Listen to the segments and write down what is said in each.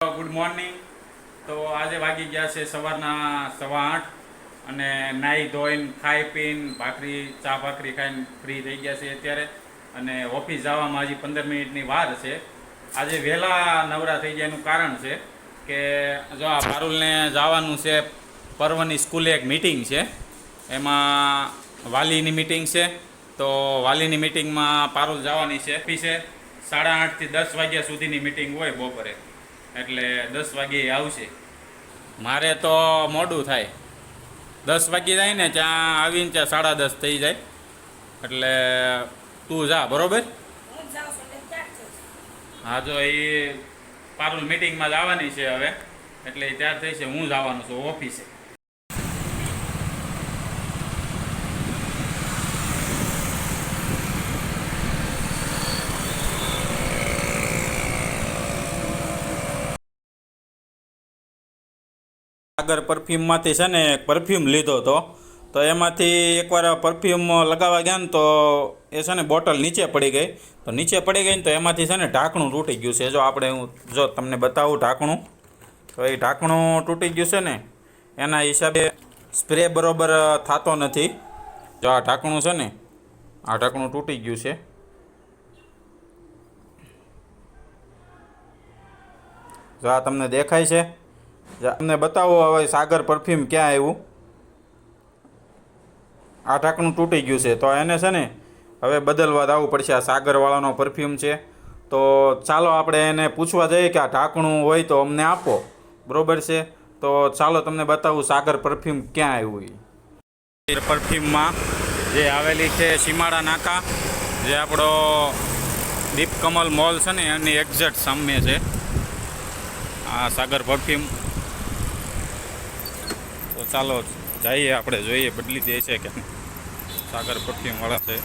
Good morning. તો આજે વાગી ગયા છે સવારના સવા આઠ અને નાહી ધોઈને, ખાઈ પીને, ભાખરી, ચા ભાખરી ખાઈને ફ્રી થઈ ગયા છે અત્યારે. અને ઓફિસ જવામાં હજી પંદર મિનિટની વાર છે. આજે વહેલા નવરા થઈ ગયા એનું કારણ છે કે જો આ પારુલને જવાનું છે, પર્વની સ્કૂલે એક મિટિંગ છે. એમાં વાલીની મિટિંગ છે. તો વાલીની મિટિંગમાં પારુલ જવાની છે. ઓફિસે સાડા આઠથી દસ વાગ્યા સુધીની મિટિંગ હોય બપોરે. એટલે દસ વાગે આવશે. મારે તો મોડું થાય. દસ વાગે જાય ને ત્યાં આવીને ત્યાં સાડા દસ થઈ જાય. એટલે તું જા બરોબર? હું જ જો એ પારુલ મિટિંગમાં જવાની છે હવે. એટલે એ તૈયાર થઈ છે હું જવાનું છું ઓફિસે. સાગર પરફ્યુમમાંથી છે ને એક પરફ્યુમ લીધો હતો. તો એમાંથી એકવાર પરફ્યુમ લગાવવા ગયા ને તો એ છે ને બોટલ નીચે પડી ગઈ. તો નીચે પડી ગઈ ને તો એમાંથી છે ને ઢાંકણું તૂટી ગયું છે. જો આપણે હું જો તમને બતાવું ઢાંકણું. તો એ ઢાંકણું તૂટી ગયું છે ને, એના હિસાબે સ્પ્રે બરોબર થતો નથી. જો આ ઢાંકણું છે ને, આ ઢાંકણું તૂટી ગયું છે. જો આ તમને દેખાય છે. જા, તમને બતાવો હવે સાગર પરફ્યુમ ક્યાં આવ્યું? આ ઢાંકણું તૂટી ગયું છે તો એને છે ને હવે બદલવા આવવું પડશે. આ સાગરવાળાનો પરફ્યુમ છે. તો ચાલો આપણે એને પૂછવા જઈએ કે આ ઢાંકણું હોય તો અમને આપો. બરોબર છે? તો ચાલો તમને બતાવું સાગર પરફ્યુમ ક્યાં આવ્યું એ પરફ્યુમમાં જે આવેલી છે સીમાડા નાકા જે આપણો દીપકમલ મોલ છે ને એની એક્ઝેક્ટ સામે છે. આ સાગર પરફ્યુમ તો ચાલો જઈએ આપણે જોઈએ બદલી દે છે કે નહીં. સાગર પરફ્યુમ વાળા છે.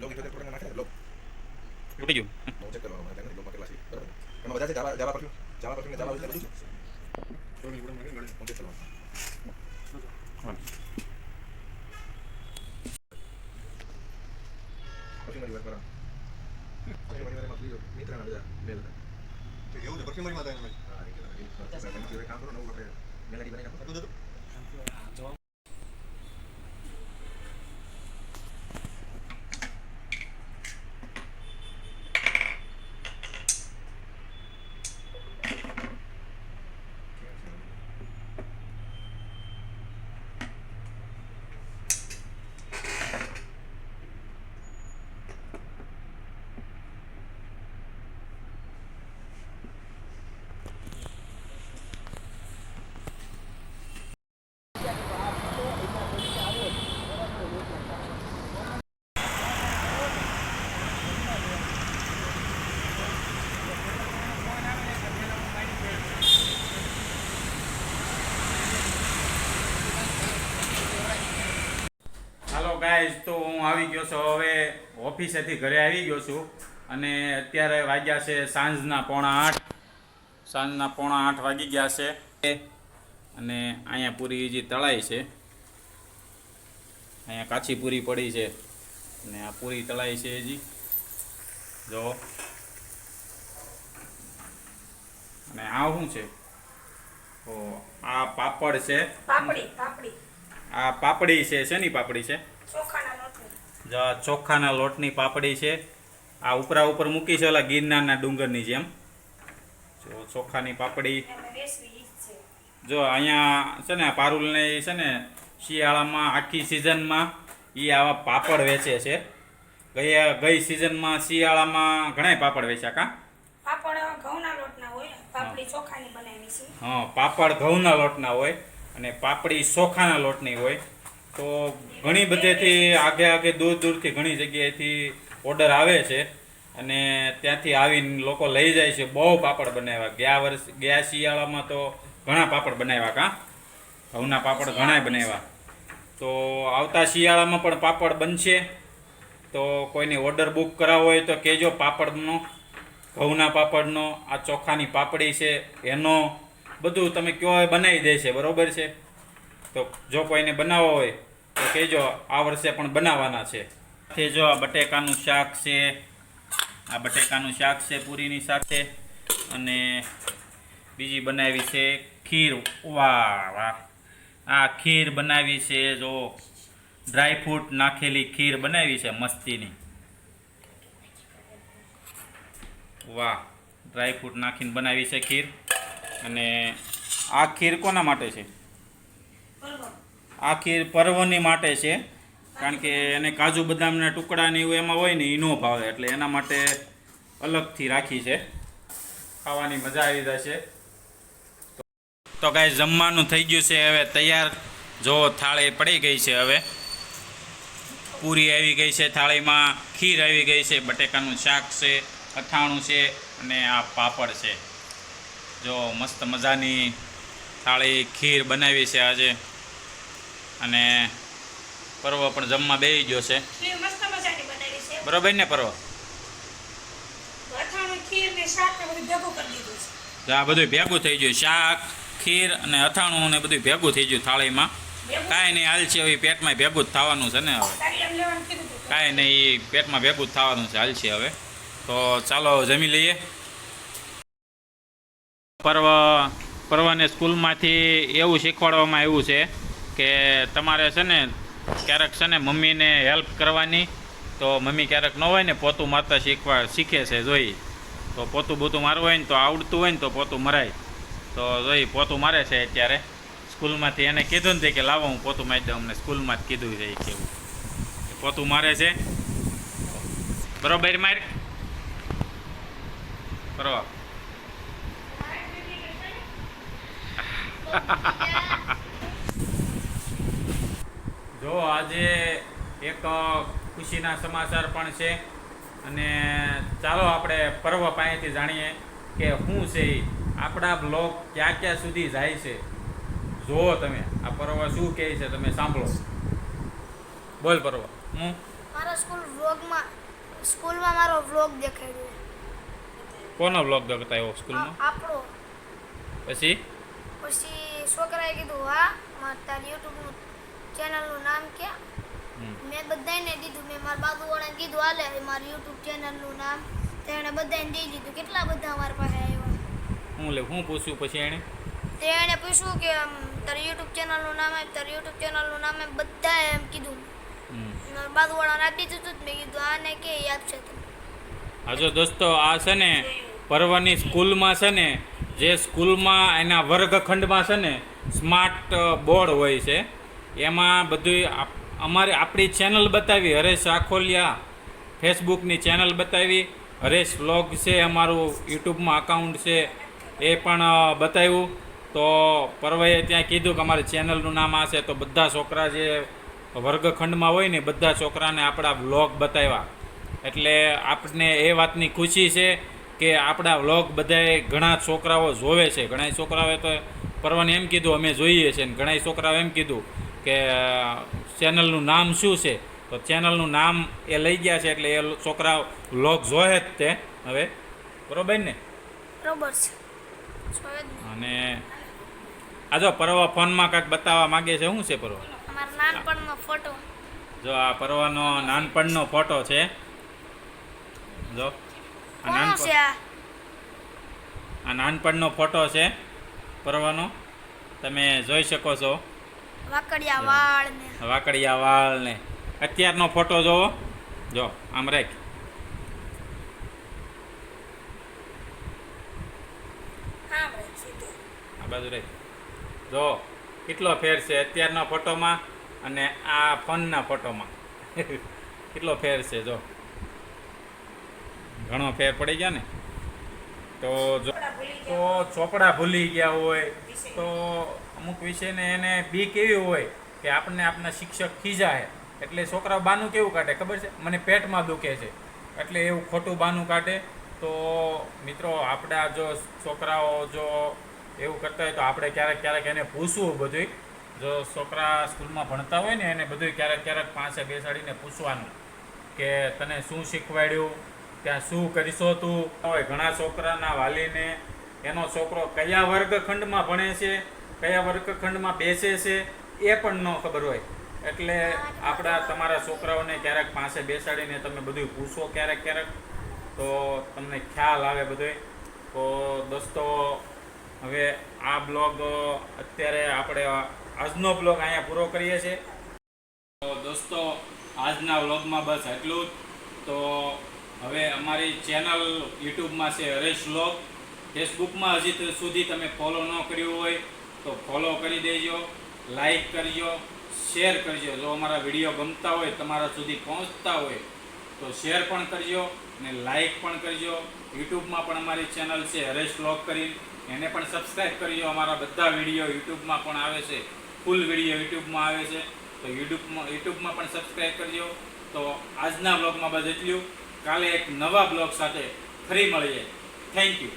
લોક ઇન્ટરનેટ પર નાખે ને લોક તૂટી ગયું. નો ચેક કરવા માટે લોકમાં કેટલા છે? બરાબર. એમાં બધા છે? જાવા જાવા પરફ્યુમ? જાવા પરફ્યુમ ને જાવા વિશે બધું છે તો ની ગુણ મને ગળે કોન્ટેક્ટ કરવા પરફ્યુમ રિવર કરા પરફ્યુમ રિવરમાં પ્લીઝ મિત્ર ના બધા મેલ તો એવું છે પરફ્યુમમાં થાય હા એ કામ કરો નવું આપણે મેલડી બનાવી નાખો હાલો ગાઈઝ તો હું આવી ગયો છું. હવે ઓફિસેથી ઘરે આવી ગયો છું. અને અત્યારે વાગ્યા છે સાંજના પોણા આઠ. સાંજના પોણા આઠ વાગી ગયા છે. અને અહીંયા પૂરી જે તળાઈ છે. અહીંયા કાચી પૂરી પડી છે. અને આ પૂરી તળાઈ છે હજી. જો. અને આ શું છે? ઓ, આ પાપડ છે. પાપડી પાપડી. આ પાપડી છે શેની પાપડી છે? ચોખાના લોટની. જો આ ચોખાના લોટની પાપડી છે. આ ઉપરા ઉપર મૂકી છે ઓલા ગિરનારના ડુંગરની જેમ. જો ચોખાની પાપડી. જ અહીંયા છે ને પારુલને એ છે ને શિયાળામાં આખી સિઝનમાં એ આવા પાપડ વેચે છે. ગઈ ગઈ સિઝનમાં શિયાળામાં ઘણાય પાપડ વેચ્યા કા? પાપડ ઘઉંના લોટના હોય પાપડી ચોખાની બનાવી છે. હા પાપડ ઘઉંના લોટના હોય. અને પાપડી ચોખાના લોટની હોય, તો ઘણી બધેથી આગે આગે દૂર દૂરથી ઘણી જગ્યાએથી ઓર્ડર આવે છે. અને ત્યાંથી આવીને લોકો લઈ જાય છે. બહુ પાપડ બનાવ્યા. ગયા વર્ષ, ગયા શિયાળામાં તો ઘણા પાપડ બનાવ્યા કાં? ઘઉંના પાપડ ઘણાય બનાવ્યા. તો આવતા શિયાળામાં પણ પાપડ બનશે. તો કોઈને ઓર્ડર બુક કરાવવો હોય તો કહેજો પાપડનો, ઘઉંના પાપડનો. આ ચોખાની પાપડી છે. એનો બધું તમે કયો એ બનાવી દે છે, બરોબર છે? તો જો કોઈને બનાવવો હોય, તો કહેજો આ વર્ષે પણ બનાવવાના છે. તે જો આ બટેકાનું શાક છે, આ બટેકાનું શાક છે, પૂરીની સાથે અને બીજી બનાવી છે ખીર. વાહ વાહ. આ ખીર બનાવી છે, જો ડ્રાયફ્રૂટ નાખેલી ખીર બનાવી છે મસ્તીની. વાહ. ડ્રાયફ્રૂટ નાખીને બનાવી છે ખીર. અને આ ખીર કોના માટે છે? આ ખીર પર્વની માટે છે, કારણ કે એને કાજુ બદામના ટુકડા ને એવું એમાં હોય ને એ ન ભાવે, એટલે એના માટે અલગથી રાખી છે. ખાવાની મજા આવી જશે તો કાંઈ જમવાનું થઈ ગયું છે, હવે તૈયાર. જો થાળી પડી ગઈ છે હવે. પૂરી આવી ગઈ છે થાળીમાં, ખીર આવી ગઈ છે, બટેકાનું શાક છે, અથાણું છે અને આ પાપડ છે. જો મસ્ત મજાની થાળી ખીર બનાવી છે આજે. અને પર્વ પણ જમવા બેસી ગયો છે. બરોબર ને પર્વ? આ બધું ભેગું થઈ ગયું. શાક ખીર અને અથાણું ને બધું ભેગું થઈ ગયું થાળીમાં. કાંઈ નહીં હાલ છે હવે પેટમાં ભેગું જ થવાનું છે ને હવે. કાંઈ નહીં પેટમાં ભેગું જ થવાનું છે હાલ છે હવે. તો ચાલો જમી લઈએ. પર્વ, પર્વને સ્કૂલમાંથી એવું શીખવાડવામાં આવ્યું છે કે તમારે છે ને ક્યારેક છે ને મમ્મીને હેલ્પ કરવાની, તો મમ્મી ક્યારેક ન હોય ને પોતું મારતા શીખવા શીખે છે, જોઈ. તો પોતું બોતું મારવું હોય ને તો આવડતું હોય ને તો પોતું મરાય. તો જોઈ, પોતું મારે છે અત્યારે. સ્કૂલમાંથી એને કીધું ને કે લાવો હું પોતું મારી દઉં, અમને સ્કૂલમાં જ કીધું છે કેવું. પોતું મારે છે. બરોબર, માર. બરોબર. જો આજે એક ખુશીના સમાચાર પણ છે. અને ચાલો આપણે પર્વ પાસેથી જાણીએ કે શું છે એ આપણા બ્લોગ ક્યાં ક્યાં સુધી જાય છે. જુઓ તમે આ પર્વ શું કહે છે તમે સાંભળો. બોલ પર્વ. હું? મારા સ્કૂલ વ્લોગમાં સ્કૂલમાં મારો વ્લોગ દેખાડ્યો કોનો વ્લોગ દેખતા એવો સ્કૂલમાં આપણો. પછી? પછી છોકરાએ કીધું હા મારે તારી યુટ્યુબનું ચેનલનું નામ કે. મેં બધાને દીધું મેં મારા બાજુવાળાને કીધું હાલે મારું યુટ્યુબ ચેનલનું નામ. તેણે બધાને દઈ દીધું. કેટલા બધા અમારી પાસે આવ્યા? હું લે હું પૂછ્યું પછી એણે? તેણે પૂછ્યું કે તારી યુટ્યુબ ચેનલનું નામ આપ તારી યુટ્યુબ ચેનલનું નામ એમ બધાએ એમ કીધું. મારા બાજુવાળાને આપી દીધું તો મેં કીધું આને કે યાદ છે તને? હા દોસ્તો આ છે ને પર્વની સ્કૂલમાં છે ને, જે સ્કૂલમાં એના વર્ગખંડમાં છે ને, સ્માર્ટ બોર્ડ હોય છે. એમાં બધું અમારી આપણી ચેનલ બતાવી, હરેશ આખોલિયા ફેસબુકની ચેનલ બતાવી. હરેશ વ્લોગ છે, અમારું યુટ્યુબમાં અકાઉન્ટ છે, એ પણ બતાવ્યું. તો પર્વએ ત્યાં કીધું કે અમારી ચેનલનું નામ આ છે, તો બધા છોકરા જે વર્ગખંડમાં હોય ને, બધા છોકરાને આપણા વ્લોગ બતાવ્યા. એટલે આપણને એ વાતની ખુશી છે. કે આપણા વ્લોગ બધાએ ઘણા છોકરાઓ જોવે છે. ઘણા છોકરાઓએ તો પરવાને એમ કીધું અમે જોઈએ છે. ને ઘણા છોકરાઓ એમ કીધું કે ચેનલનું નામ શું છે? તો ચેનલનું નામ એ લઈ ગયા છે એટલે એ છોકરા વ્લોગ જોવે જ તે. હવે બરોબર ને? બરોબર છે. અને આ જો પર્વ ફોનમાં કાંઈક બતાવવા માગે છે શું છે પરવા? નાનપણનો ફોટો. જો આ પર્વનો નાનપણનો ફોટો છે. જો. આ નાનપણનો ફોટો છે પર્વનો. તમે જોઈ શકો છો. વાકડિયા વાળ ને વાકડિયા વાળ ને અત્યારનો ફોટો જોવો. જો આમ રાખ. આ બાજુ રાખ. જો કેટલો ફેર છે અત્યારના ફોટોમાં અને આ ફોનના ફોટોમાં. કેટલો ફેર છે જો. ઘણો ફેર પડી ગયા ને? તો જો તો ચોપડા ભૂલી ગયા હોય, તો અમુક વિષયને એને બીક એવી હોય કે આપણને આપણા શિક્ષક ખીજાય. એટલે છોકરાઓ બાનું કેવું કાઢે ખબર છે? મને પેટમાં દુખે છે. એટલે એવું ખોટું બાનું કાઢે. તો મિત્રો આપણા જો છોકરાઓ જો એવું કરતા હોય તો આપણે ક્યારેક ક્યારેક એને પૂછવું બધું જો છોકરા સ્કૂલમાં ભણતા હોય ને એને બધું ક્યારેક ક્યારેક પાસે બેસાડીને પૂછવાનું કે તને શું શીખવાડ્યું? ત્યાં શું કરીશો તું? હોય ઘણા છોકરાના વાલીને એનો છોકરો કયા વર્ગખંડમાં ભણે છે, કયા વર્ગખંડમાં બેસે છે, એ પણ ન ખબર હોય. એટલે આપણા તમારા છોકરાઓને ક્યારેક પાસે બેસાડીને તમે બધું પૂછો ક્યારેક ક્યારેક, તો તમને ખ્યાલ આવે બધોય. તો દોસ્તો, હવે આ બ્લોગ અત્યારે આપણે આજનો બ્લોગ અહીંયા પૂરો કરીએ છીએ. તો દોસ્તો, આજના વ્લોગમાં બસ એટલું જ. તો હવે અમારી ચેનલ યુટ્યુબમાં છે હરેશ લોક. ફેસબુકમાં હજી સુધી તમે ફોલો ન કર્યું હોય તો ફોલો કરી દેજો લાઈક કરજો શેર કરજો. જો અમારા વીડિયો ગમતા હોય, તમારા સુધી પહોંચતા હોય, તો શેર પણ કરજો અને લાઈક પણ કરજો. યુટ્યુબમાં પણ અમારી ચેનલ છે હરેશ વ્લોગ કરી એને પણ સબસ્ક્રાઈબ કરજો. અમારા બધા વીડિયો યુટ્યુબમાં પણ આવે છે. ફૂલ વીડિયો યુટ્યુબમાં આવે છે. તો યુટ્યુબમાં યુટ્યુબમાં પણ સબસ્ક્રાઈબ કરજો. તો આજના બ્લોગમાં બસ એટલું. કાલે એક નવા બ્લોગ સાથે ફરી મળીએ. Thank you